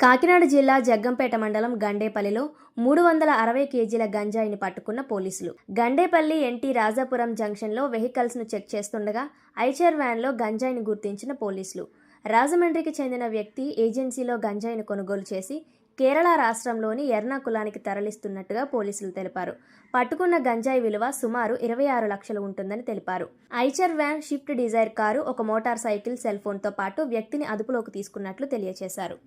కాకినాడ జిల్లా జగ్గంపేట మండలం గండేపల్లిలో మూడు వందల అరవై కేజీల గంజాయిని పట్టుకున్న పోలీసులు. గండేపల్లి ఎన్టీ రాజాపురం జంక్షన్లో వెహికల్స్ను చెక్ చేస్తుండగా ఐచర్ వ్యాన్లో గంజాయిని గుర్తించిన పోలీసులు. రాజమండ్రికి చెందిన వ్యక్తి ఏజెన్సీలో గంజాయిని కొనుగోలు చేసి కేరళ రాష్ట్రంలోని ఎర్నాకులానికి తరలిస్తున్నట్టుగా పోలీసులు తెలిపారు. పట్టుకున్న గంజాయి విలువ సుమారు ఇరవై ఆరు లక్షలు ఉంటుందని తెలిపారు. Eicher van Swift Dzire car ఒక మోటార్ సైకిల్ సెల్ ఫోన్తో పాటు వ్యక్తిని అదుపులోకి తీసుకున్నట్లు తెలియజేశారు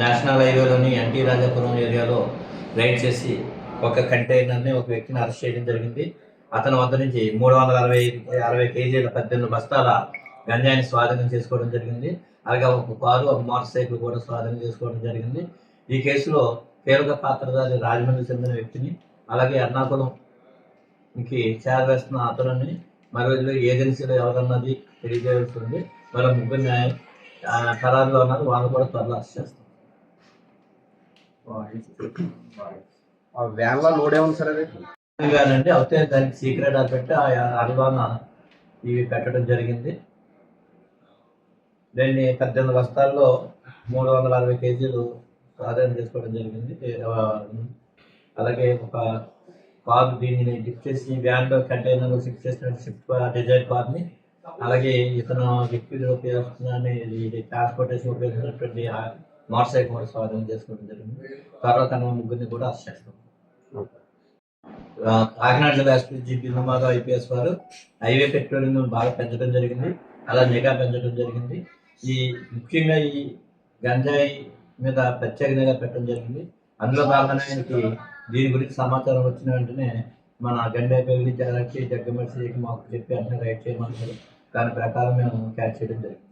నేషనల్ హైవేలోని ఎన్టీ రాజాపురం ఏరియాలో రైడ్ చేసి ఒక కంటైనర్ని ఒక వ్యక్తిని అరెస్ట్ చేయడం జరిగింది. అతని వద్ద నుంచి మూడు వందల అరవై అరవై కేజీల పద్దెనిమిది బస్తాల గంజాయిని స్వాధీనం చేసుకోవడం జరిగింది. అలాగే ఒక కారు ఒక మోటార్ సైకిల్ కూడా స్వాధీనం చేసుకోవడం జరిగింది. ఈ కేసులో కీలక పాత్రధారి రాజమండ్రి చెందిన వ్యక్తిని అలాగే ఎర్నాకుళంకి చేరవేస్తున్న అతనిని మరో ఏజెన్సీలో ఎవరన్నది తెలియజేస్తుంది మరో ముగ్గురు న్యాయం ఖరారులో ఉన్నారు. వాళ్ళు కూడా త్వరలో అరెస్ట్ చేస్తారు ఆ వ్యాన్లో లోడ్ ఏముంది సార్ అది? గానండి అయితే దానికి సీక్రెట్ అది పెట్టి ఆ అరలోన ఇవి పెట్టడం జరిగింది. దాన్ని పద్దెనిమిది బస్తాల్లో మూడు వందల అరవై కేజీలు స్వాధీనం చేసుకోవడం జరిగింది. అలాగే ఒక కార్ దీనిని గిఫ్ట్ చేసి వ్యాన్లో కంటైనర్ షిఫ్ట్ చేసిన షిఫ్ట్ డిజైర్ కార్ని అలాగే ఇతను లిక్విడ్ ఉపయోగిస్తున్నాన్ని ట్రాన్స్పోర్టేషన్ ఉపయోగించినటువంటి ఆ మోటార్ కూడా స్వాధీనం చేసుకోవడం జరిగింది. తర్వాత ముగ్గురిని కూడా అరెస్ట్ చేస్తాం. కాకినాడ జిల్లా ఎస్పీ జీపీ మాధవ్ ఐపీఎస్ వారు హైవే పెట్రోలింగ్ బాగా పెంచడం జరిగింది. అలా నిఘా పెంచడం జరిగింది. ఈ ముఖ్యంగా ఈ గంజాయి మీద ప్రత్యేక నిఘా పెట్టడం జరిగింది. అందులో భాగంగా ఆయనకి దీని గురించి సమాచారం వచ్చిన వెంటనే మన గండేపల్లి జాలకి జగ్గమర్సికి మాకు చెప్పి అన్నీ రైట్ చేయమన్నారు. దాని ప్రకారం మేము క్యాచ్ చేయడం జరిగింది.